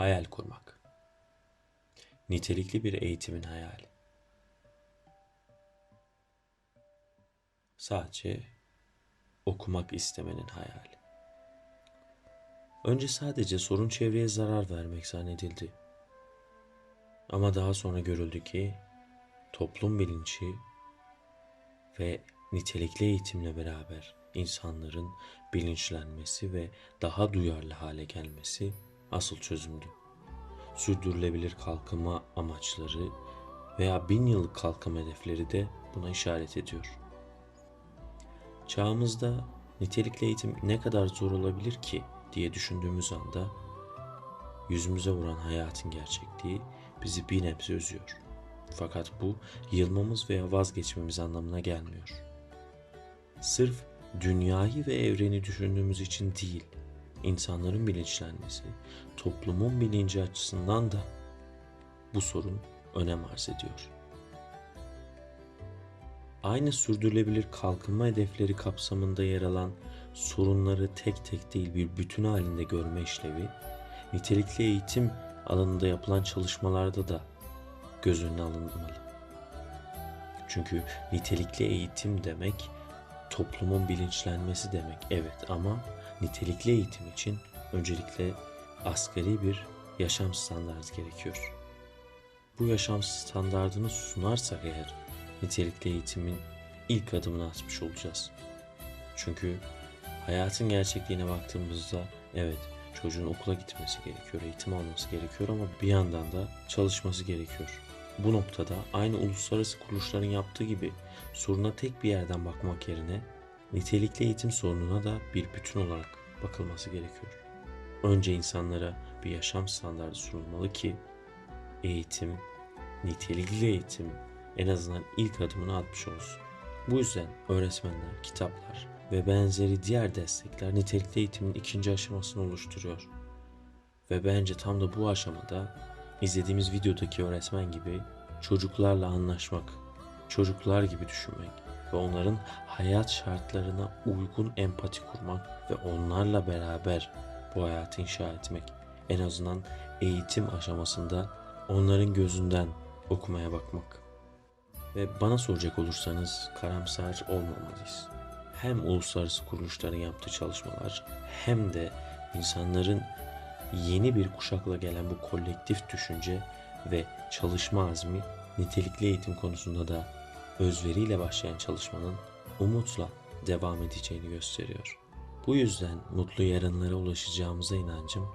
Hayal kurmak. Nitelikli bir eğitimin hayali. Sadece okumak istemenin hayali. Önce sadece sorun çevreye zarar vermek zannedildi. Ama daha sonra görüldü ki toplum bilinci ve nitelikli eğitimle beraber insanların bilinçlenmesi ve daha duyarlı hale gelmesi asıl çözümdü. Sürdürülebilir kalkınma amaçları veya bin yıllık kalkınma hedefleri de buna işaret ediyor. Çağımızda nitelikli eğitim ne kadar zor olabilir ki diye düşündüğümüz anda yüzümüze vuran hayatın gerçekliği bizi bir nebze üzüyor. Fakat bu yılmamız veya vazgeçmemiz anlamına gelmiyor. Sırf dünyayı ve evreni düşündüğümüz için değil, insanların bilinçlenmesi, toplumun bilinci açısından da bu sorun önem arz ediyor. Aynı sürdürülebilir kalkınma hedefleri kapsamında yer alan sorunları tek tek değil bir bütün halinde görme işlevi, nitelikli eğitim alanında yapılan çalışmalarda da göz önüne alınmalı. Çünkü nitelikli eğitim demek toplumun bilinçlenmesi demek evet ama nitelikli eğitim için öncelikle asgari bir yaşam standartı gerekiyor. Bu yaşam standartını sunarsak eğer nitelikli eğitimin ilk adımını atmış olacağız. Çünkü hayatın gerçekliğine baktığımızda evet çocuğun okula gitmesi gerekiyor, eğitim alması gerekiyor ama bir yandan da çalışması gerekiyor. Bu noktada aynı uluslararası kuruluşların yaptığı gibi soruna tek bir yerden bakmak yerine nitelikli eğitim sorununa da bir bütün olarak bakılması gerekiyor. Önce insanlara bir yaşam standartı sunulmalı ki eğitim, nitelikli eğitim en azından ilk adımını atmış olsun. Bu yüzden öğretmenler, kitaplar ve benzeri diğer destekler nitelikli eğitimin ikinci aşamasını oluşturuyor. Ve bence tam da bu aşamada izlediğimiz videodaki öğretmen gibi çocuklarla anlaşmak, çocuklar gibi düşünmek ve onların hayat şartlarına uygun empati kurmak ve onlarla beraber bu hayatı inşa etmek. En azından eğitim aşamasında onların gözünden okumaya bakmak. Ve bana soracak olursanız karamsar olmamalıyız. Hem uluslararası kuruluşların yaptığı çalışmalar hem de insanların yeni bir kuşakla gelen bu kolektif düşünce ve çalışma azmi nitelikli eğitim konusunda da özveriyle başlayan çalışmanın umutla devam edeceğini gösteriyor. Bu yüzden mutlu yarınlara ulaşacağımıza inancım